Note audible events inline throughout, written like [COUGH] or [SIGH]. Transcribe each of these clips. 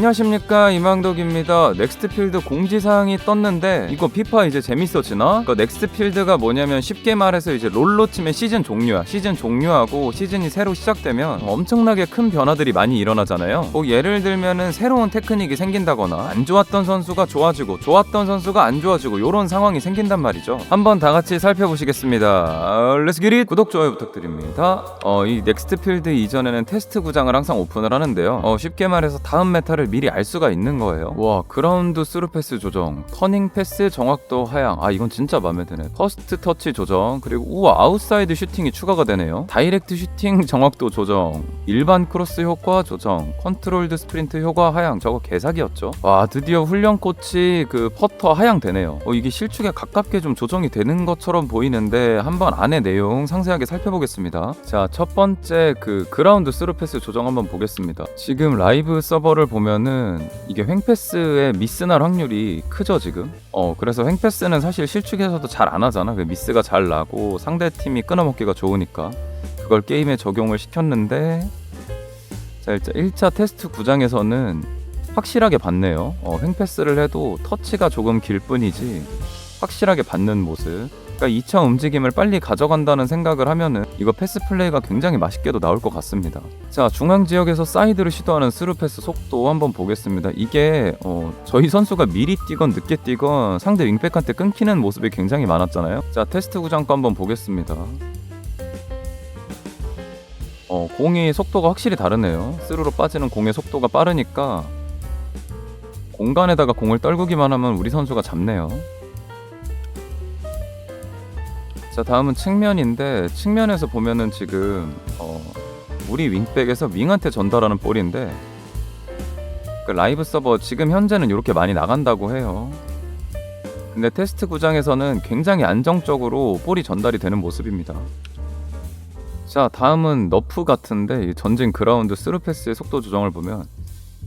안녕하십니까 이망덕입니다. 넥스트필드 공지사항이 떴는데 이거 피파 이제 재밌어지나? 그러니까 넥스트필드가 뭐냐면 쉽게 말해서 이제 롤로 치면 시즌 종료야. 시즌 종료하고 시즌이 새로 시작되면 엄청나게 큰 변화들이 많이 일어나잖아요. 뭐 예를 들면은 새로운 테크닉이 생긴다거나 안 좋았던 선수가 좋아지고 좋았던 선수가 안 좋아지고 이런 상황이 생긴단 말이죠. 한번 다 같이 살펴보시겠습니다. 렛츠 기릿 구독 좋아요 부탁드립니다. 어, 이 넥스트필드 이전에는 테스트 구장을 항상 오픈을 하는데요. 어, 쉽게 말해서 다음 메타를 미리 알 수가 있는 거예요. 와 그라운드 스루 패스 조정, 터닝 패스 정확도 하향. 아 이건 진짜 마음에 드네. 퍼스트 터치 조정 그리고 우와 아웃사이드 슈팅이 추가가 되네요. 다이렉트 슈팅 [LAUGHS] 정확도 조정, 일반 크로스 효과 조정, 컨트롤드 스프린트 효과 하향. 저거 개사기였죠. 와 드디어 훈련 코치 그 퍼터 하향 되네요. 어, 이게 실축에 가깝게 좀 조정이 되는 것처럼 보이는데 한번 안에 내용 상세하게 살펴보겠습니다. 자 첫 번째 그 그라운드 스루 패스 조정 한번 보겠습니다. 지금 라이브 서버를 보면 은 이게 횡패스의 미스 날 확률이 크죠 지금. 어 그래서 횡패스는 사실 실축에서도 잘 안 하잖아. 그 미스가 잘 나고 상대 팀이 끊어먹기가 좋으니까 그걸 게임에 적용을 시켰는데 자 일단 1차 테스트 구장에서는 확실하게 봤네요. 어, 횡패스를 해도 터치가 조금 길 뿐이지 확실하게 받는 모습. 그러니까 2차 움직임을 빨리 가져간다는 생각을 하면은 이거 패스 플레이가 굉장히 맛있게도 나올 것 같습니다. 자 중앙 지역에서 사이드를 시도하는 스루 패스 속도 한번 보겠습니다. 이게 어, 저희 선수가 미리 뛰건 늦게 뛰건 상대 윙백한테 끊기는 모습이 굉장히 많았잖아요. 자 테스트 구장 거 한번 보겠습니다. 어, 공이 속도가 확실히 다르네요. 스루로 빠지는 공의 속도가 빠르니까 공간에다가 공을 떨구기만 하면 우리 선수가 잡네요. 자 다음은 측면인데 측면에서 보면은 지금 어, 우리 윙백에서 윙한테 전달하는 볼인데 그 라이브 서버 지금 현재는 이렇게 많이 나간다고 해요. 근데 테스트 구장에서는 굉장히 안정적으로 볼이 전달이 되는 모습입니다. 자 다음은 너프 같은데 이 전진 그라운드 스루 패스의 속도 조정을 보면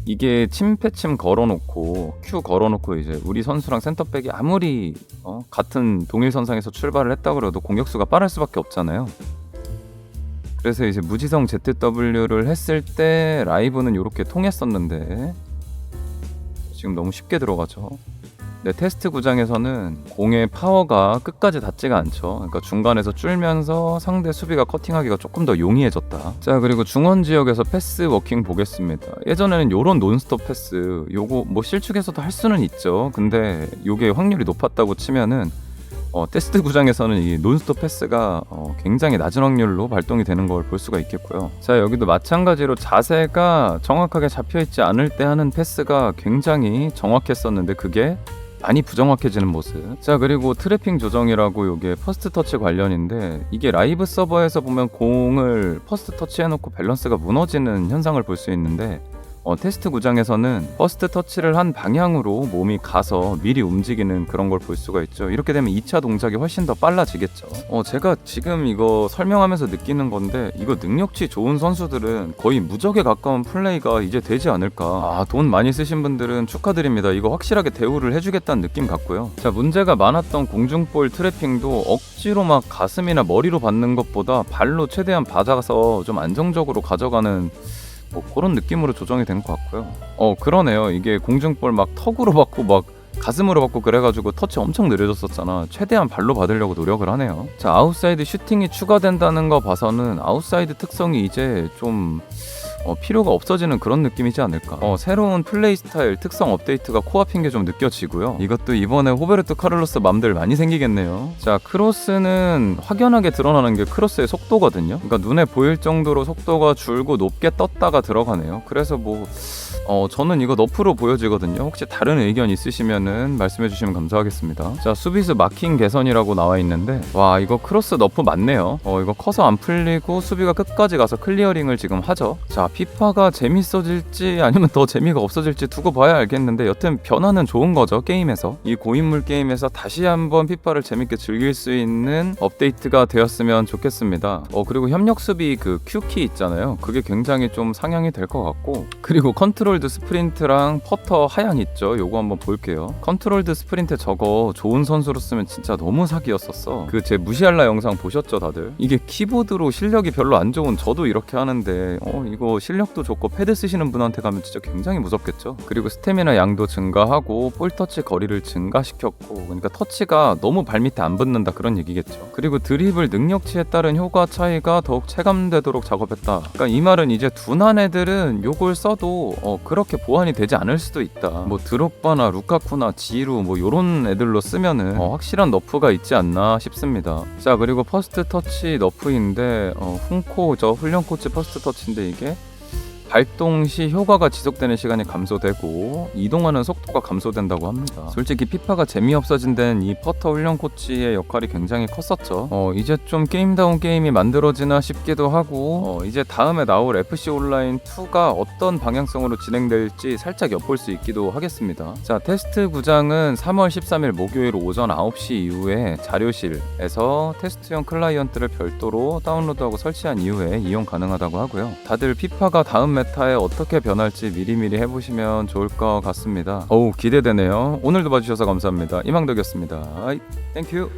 이게 침패침 걸어놓고 큐 걸어놓고 이제 우리 선수랑 센터백이 아무리 어, 같은 동일선상에서 출발을 했다 그래도 공격수가 빠를 수밖에 없잖아요. 그래서 이제 무지성 ZW를 했을 때 라이브는 이렇게 통했었는데 지금 너무 쉽게 들어가죠. 네, 테스트 구장에서는 공의 파워가 끝까지 닿지가 않죠. 그러니까 중간에서 줄면서 상대 수비가 커팅하기가 조금 더 용이해졌다. 자, 그리고 중원 지역에서 패스 워킹 보겠습니다. 예전에는 요런 논스톱 패스 요거 뭐 실축에서도 할 수는 있죠. 근데 요게 확률이 높았다고 치면은 어, 테스트 구장에서는 이 논스톱 패스가 어, 굉장히 낮은 확률로 발동이 되는 걸 볼 수가 있겠고요. 자 여기도 마찬가지로 자세가 정확하게 잡혀 있지 않을 때 하는 패스가 굉장히 정확했었는데 그게 많이 부정확해지는 모습. 자 그리고 트래핑 조정이라고 요게 퍼스트 터치 관련인데 이게 라이브 서버에서 보면 공을 퍼스트 터치 해놓고 밸런스가 무너지는 현상을 볼 수 있는데 어, 테스트 구장에서는 퍼스트 터치를 한 방향으로 몸이 가서 미리 움직이는 그런 걸 볼 수가 있죠. 이렇게 되면 2차 동작이 훨씬 더 빨라지겠죠. 어, 제가 지금 이거 설명하면서 느끼는 건데 이거 능력치 좋은 선수들은 거의 무적에 가까운 플레이가 이제 되지 않을까. 아, 돈 많이 쓰신 분들은 축하드립니다. 이거 확실하게 대우를 해주겠다는 느낌 같고요. 자, 문제가 많았던 공중볼 트래핑도 억지로 막 가슴이나 머리로 받는 것보다 발로 최대한 받아서 좀 안정적으로 가져가는 뭐 그런 느낌으로 조정이 된 것 같고요. 어 그러네요. 이게 공중볼 막 턱으로 받고 막 가슴으로 받고 그래가지고 터치 엄청 느려졌었잖아. 최대한 발로 받으려고 노력을 하네요. 자 아웃사이드 슈팅이 추가된다는 거 봐서는 아웃사이드 특성이 이제 좀 어, 필요가 없어지는 그런 느낌이지 않을까. 어, 새로운 플레이 스타일 특성 업데이트가 코앞인 게 좀 느껴지고요. 이것도 이번에 호베르토 카를로스 맘들 많이 생기겠네요. 자, 크로스는 확연하게 드러나는 게 크로스의 속도거든요. 그러니까 눈에 보일 정도로 속도가 줄고 높게 떴다가 들어가네요. 그래서 뭐 어, 저는 이거 너프로 보여지거든요. 혹시 다른 의견 있으시면은 말씀해 주시면 감사하겠습니다. 자, 수비수 마킹 개선이라고 나와 있는데 와, 이거 크로스 너프 맞네요. 어, 이거 커서 안 풀리고 수비가 끝까지 가서 클리어링을 지금 하죠. 자, 피파가 재밌어질지 아니면 더 재미가 없어질지 두고 봐야 알겠는데 여튼 변화는 좋은 거죠, 게임에서. 이 고인물 게임에서 다시 한번 피파를 재밌게 즐길 수 있는 업데이트가 되었으면 좋겠습니다. 어, 그리고 협력 수비 그 Q키 있잖아요. 그게 굉장히 좀 상향이 될 것 같고 그리고 컨트롤드 스프린트랑 퍼터 하향 있죠. 요거 한번 볼게요. 컨트롤드 스프린트 저거 좋은 선수로 쓰면 진짜 너무 사기였었어. 그 제 무시할라 영상 보셨죠, 다들? 이게 키보드로 실력이 별로 안 좋은 저도 이렇게 하는데 어 이거 실력도 좋고 패드 쓰시는 분한테 가면 진짜 굉장히 무섭겠죠. 그리고 스태미나 양도 증가하고 볼 터치 거리를 증가시켰고 그러니까 터치가 너무 발밑에 안 붙는다 그런 얘기겠죠. 그리고 드리블 능력치에 따른 효과 차이가 더욱 체감되도록 작업했다. 그러니까 이 말은 이제 둔한 애들은 요걸 써도 어, 그렇게 보완이 되지 않을 수도 있다. 뭐 드록바나 루카쿠나 지루 뭐 요런 애들로 쓰면은 어, 확실한 너프가 있지 않나 싶습니다. 자 그리고 퍼스트 터치 너프인데 어, 훈코 저 훈련 코치 퍼스트 터치인데 이게 발동 시 효과가 지속되는 시간이 감소되고 이동하는 속도가 감소된다고 합니다. 솔직히 피파가 재미없어진 데는 이 퍼터 훈련 코치의 역할이 굉장히 컸었죠. 어, 이제 좀 게임다운 게임이 만들어지나 싶기도 하고 어, 이제 다음에 나올 FC 온라인 2가 어떤 방향성으로 진행될지 살짝 엿볼 수 있기도 하겠습니다. 자, 테스트 구장은 3월 13일 목요일 오전 9시 이후에 자료실에서 테스트용 클라이언트를 별도로 다운로드하고 설치한 이후에 이용 가능하다고 하고요. 다들 피파가 다음 메타에 어떻게 변할지 미리미리 해보시면 좋을 것 같습니다. 어우 기대되네요. 오늘도 봐주셔서 감사합니다. 이망덕이었습니다. 땡큐.